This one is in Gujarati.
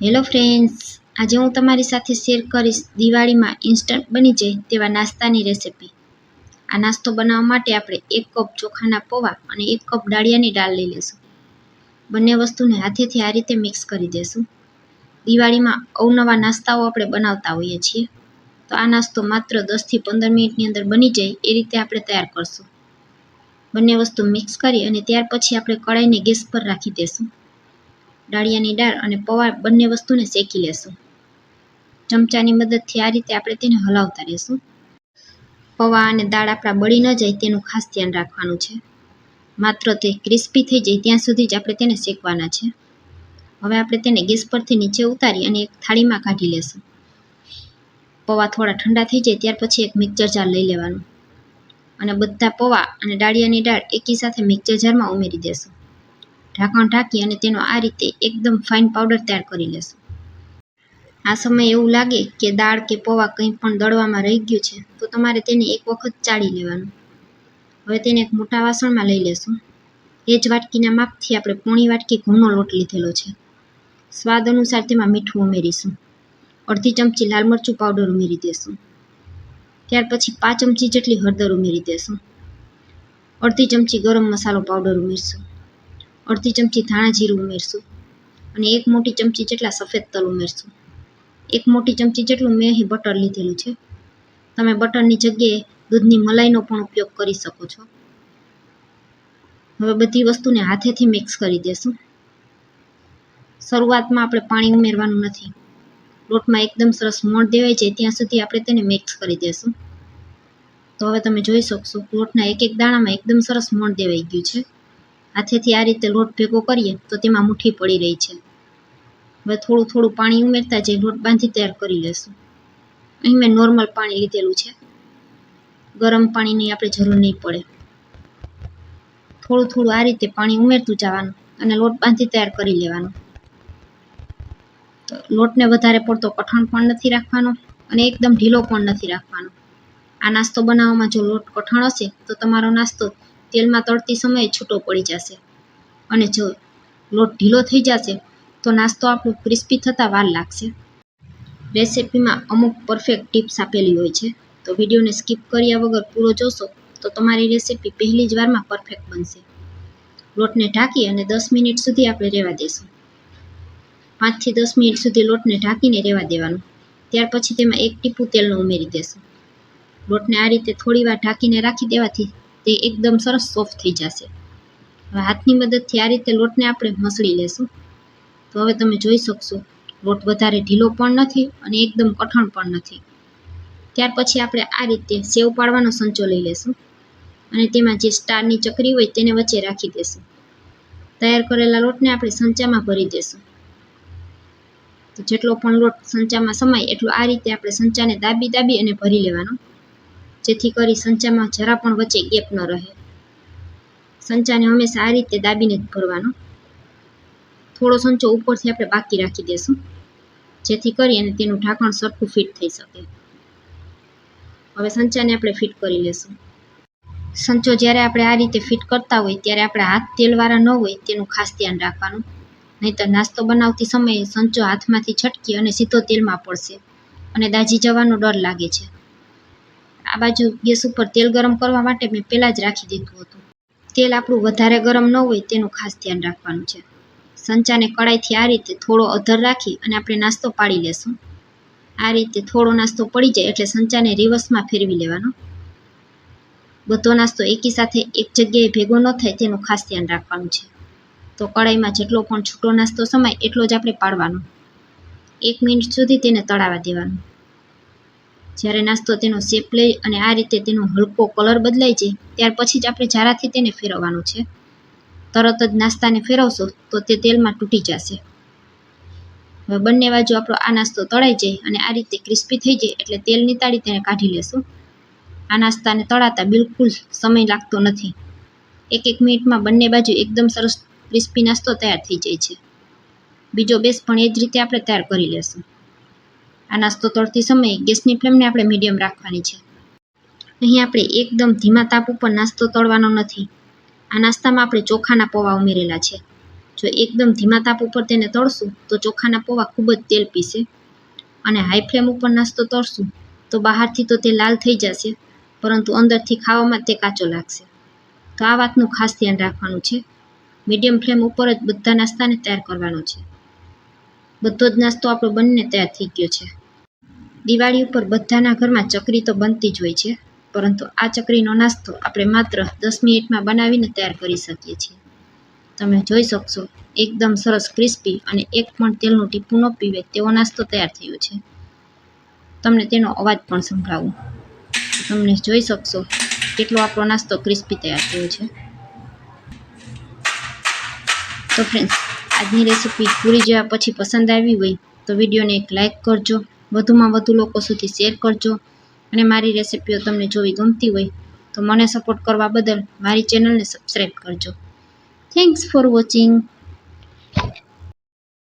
હેલો ફ્રેન્ડ્સ, આજે હું તમારી સાથે શેર કરીશ દિવાળીમાં ઇન્સ્ટન્ટ બની જાય તેવા નાસ્તાની રેસિપી. આ નાસ્તો બનાવવા માટે આપણે એક કપ ચોખાના પૌવા અને એક કપ ડાળિયાની દાળ લઈ લઈશું. બંને વસ્તુને હાથેથી આ રીતે મિક્સ કરી દઈશું દિવાળીમાં અવનવા નાસ્તાઓ આપણે બનાવતા હોઈએ છીએ. તો આ નાસ્તો માત્ર દસથી પંદર મિનિટની અંદર બની જાય એ રીતે આપણે તૈયાર કરશું. બંને વસ્તુ મિક્સ કરી અને ત્યાર પછી આપણે કઢાઈને ગેસ પર રાખી દઈશું ડાળિયાની દાળ અને પૌવા બંને વસ્તુને શેકી લેશું. ચમચાની મદદથી આ રીતે આપણે તેને હલાવતા રહેશું. પૌવા અને દાળ આપણા બળી ન જાય તેનું ખાસ ધ્યાન રાખવાનું છે. માત્ર તે ક્રિસ્પી થઈ જાય ત્યાં સુધી જ આપણે તેને શેકવાના છે. હવે આપણે તેને ગેસ પરથી નીચે ઉતારી અને એક થાળીમાં કાઢી લેશું. પૌવા થોડા ઠંડા થઈ જાય ત્યાર પછી એક મિક્સર જાર લઈ લેવાનું. અને બધા પૌવા અને ડાળિયાની દાળ એકી સાથે મિક્સર જારમાં ઉમેરી દેશું. ઢાંકણ ઢાંકી અને તેનો આ રીતે એકદમ ફાઇન પાવડર તૈયાર કરી લેશું. આ સમયે એવું લાગે કે દાળ કે પૌવા કંઈ પણ દળવામાં રહી ગયું છે, તો તમારે તેને એક વખત ચાળી લેવાનું. હવે તેને એક મોટા વાસણમાં લઈ લેશું. એ જ વાટકીના માપથી આપણે પોણી વાટકી ઘઉંનો લોટ લીધેલો છે. સ્વાદ અનુસાર તેમાં મીઠું ઉમેરીશું. અડધી ચમચી લાલ મરચું પાવડર ઉમેરી દેશું. ત્યાર પછી પાંચ ચમચી જેટલી હળદર ઉમેરી દેશું. અડધી ચમચી ગરમ મસાલો પાવડર ઉમેરશું. અડધી ચમચી ધાણા જીરું ઉમેરશું અને એક મોટી ચમચી જેટલા સફેદ તલ ઉમેરશું. એક મોટી ચમચી જેટલું મેં અહીં બટર લીધેલું છે. તમે બટરની જગ્યાએ દૂધની મલાઈનો પણ ઉપયોગ કરી શકો છો. હવે બધી વસ્તુને હાથેથી મિક્સ કરી દેશું. શરૂઆતમાં આપણે પાણી ઉમેરવાનું નથી. લોટમાં એકદમ સરસ મોણ દેવાય જાય ત્યાં સુધી આપણે તેને મિક્સ કરી દેશું. તો હવે તમે જોઈ શકશો, લોટના એક એક દાણામાં એકદમ સરસ મોણ દેવાઈ ગયું છે. હાથેથી આ રીતે લોટ ભેગો કરીએ તો તેમાં મુઠ્ઠી પડી રહી છે. હવે થોડું થોડું પાણી ઉમેરતા જઈ લોટ બાંધી તૈયાર કરી લેશું અહીં મેં નોર્મલ પાણી લીધેલું છે. ગરમ પાણીની આપણે જરૂર નહીં પડે. થોડું થોડું આ રીતે પાણી ઉમેરતું જવાનું અને લોટ બાંધી તૈયાર કરી લેવાનો. તો લોટને વધારે પડતો કઠણ પણ નથી રાખવાનો અને એકદમ ઢીલો પણ નથી રાખવાનો. આ નાસ્તો બનાવવામાં જો લોટ કઠણ હશે તો તમારો નાસ્તો તેલમાં તળતી સમયે છૂટો પડી જશે. અને જો લોટ ઢીલો થઈ જશે, તો નાસ્તો આપણો ક્રિસ્પી થતાં વાર લાગશે. રેસિપીમાં અમુક પરફેક્ટ ટિપ્સ આપેલી હોય છે. તો વિડીયોને સ્કીપ કર્યા વગર પૂરો જોશો, તો તમારી રેસિપી પહેલી જ વારમાં પરફેક્ટ બનશે. લોટને ઢાંકી અને દસ મિનિટ સુધી આપણે રહેવા દેશું. પાંચથી દસ મિનિટ સુધી લોટને ઢાંકીને રહેવા દેવાનું. ત્યાર પછી તેમાં એક ટીપું તેલનું ઉમેરી દેશું. લોટને આ રીતે થોડીવાર ઢાંકીને રાખી દેવાથી તે એકદમ સરસ સોફ્ટ થઈ જશે. હવે હાથની મદદથી આ રીતે લોટને આપણે મસળી લેશું. તો હવે તમે જોઈ શકશો, લોટ વધારે ઢીલો પણ નથી અને એકદમ કઠણ પણ નથી. ત્યાર પછી આપણે આ રીતે સેવ પાડવાનો સંચો લઈ લેશું અને તેમાં જે સ્ટારની ચકરી હોય તેને વચ્ચે રાખી દેશું. તૈયાર કરેલા લોટને આપણે સંચામાં ભરી દેશું. તો જેટલો પણ લોટ સંચામાં સમાય એટલો આ રીતે આપણે સંચાને દાબી દાબી અને ભરી લેવાનો. જેથી કરી સંચામાં જરા પણ વચ્ચે ગેપ ન રહે. સંચાને હંમેશા આ રીતે દાબીને જ ભરવાનો. થોડો સંચો ઉપરથી આપણે બાકી રાખી દેશું, જેથી કરી અને તેનું ઢાંકણ સરખું ફિટ થઈ શકે. હવે સંચાને આપણે ફિટ કરી લેશું. સંચો જ્યારે આપણે આ રીતે ફિટ કરતા હોય, ત્યારે આપણે હાથ તેલવાળા ન હોય તેનું ખાસ ધ્યાન રાખવાનું. નહીંતર નાસ્તો બનાવતી સમયે સંચો હાથમાંથી છટકી અને સીધો તેલમાં પડશે અને દાજી જવાનો ડર લાગે છે. આ બાજુ ગેસ ઉપર તેલ ગરમ કરવા માટે મેં પહેલાં જ રાખી દીધું હતું. તેલ આપણું વધારે ગરમ ન હોય તેનું ખાસ ધ્યાન રાખવાનું છે. સંચાને કડાઈથી આ રીતે થોડો અધર રાખી અને આપણે નાસ્તો પાડી લેશું. આ રીતે થોડો નાસ્તો પડી જાય એટલે સંચાને રિવર્સમાં ફેરવી લેવાનો. બધો નાસ્તો એકી સાથે એક જગ્યાએ ભેગો ન થાય તેનું ખાસ ધ્યાન રાખવાનું છે. તો કડાઈમાં જેટલો પણ છૂટો નાસ્તો સમાય એટલો જ આપણે પાડવાનો. એક મિનિટ સુધી તેને તળાવા દેવાનું. જ્યારે નાસ્તો તેનો શેપ લઈ અને આ રીતે તેનો હલકો કલર બદલાઈ જાય ત્યાર પછી જ આપણે જારાથી તેને ફેરવવાનું છે. તરત જ નાસ્તાને ફેરવશો તો તે તેલમાં તૂટી જશે. હવે બંને બાજુ આપણો આ નાસ્તો તળાઈ જાય અને આ રીતે ક્રિસ્પી થઈ જાય એટલે તેલ નીતાળી તેને કાઢી લેશું. આ નાસ્તાને તળાતા બિલકુલ સમય લાગતો નથી. એક એક મિનિટમાં બંને બાજુ એકદમ સરસ ક્રિસ્પી નાસ્તો તૈયાર થઈ જાય છે. બીજો બેસ પણ એ જ રીતે આપણે તૈયાર કરી લેશું. આ નાસ્તો તળતી સમયે ગેસની ફ્લેમને આપણે મીડિયમ રાખવાની છે. અહીં આપણે એકદમ ધીમા તાપ ઉપર નાસ્તો તળવાનો નથી. આ નાસ્તામાં આપણે ચોખાના પૌવા ઉમેરેલા છે. જો એકદમ ધીમા તાપ ઉપર તેને તળશું, તો ચોખાના પૌવા ખૂબ જ તેલ પીશે. અને હાઈ ફ્લેમ ઉપર નાસ્તો તળશું, તો બહારથી તો તે લાલ થઈ જશે, પરંતુ અંદરથી ખાવામાં તે કાચો લાગશે. તો આ વાતનું ખાસ ધ્યાન રાખવાનું છે. મીડિયમ ફ્લેમ ઉપર જ બધા નાસ્તાને તૈયાર કરવાનો છે. બધો જ નાસ્તો આપણો બંને તૈયાર થઈ ગયો છે. દિવાળી ઉપર બધાના ઘરમાં ચકરી તો બનતી જ હોય છે, પરંતુ આ ચકરીનો નાસ્તો આપણે માત્ર દસ મિનિટમાં બનાવીને તૈયાર કરી શકીએ છીએ. તમે જોઈ શકશો, એકદમ સરસ ક્રિસ્પી અને એક પણ તેલનું ટીપું ન પીવે તેવો નાસ્તો તૈયાર થયો છે. તમને તેનો અવાજ પણ સંભળાવું. તમને જોઈ શકશો કેટલો આપણો નાસ્તો ક્રિસ્પી તૈયાર થયો છે. તો ફ્રેન્ડ્સ આજની રેસીપી પૂરી જોયા પછી પસંદ આવી હોય તો વિડીયોને એક લાઇક કરજો. વધુમાં વધુ લોકો સુધી શેર કરજો અને મારી રેસીપીઓ તમને જોવી ગમતી હોય તો મને સપોર્ટ કરવા બદલ મારી ચેનલને સબસ્ક્રાઈબ કરજો. Thanks for watching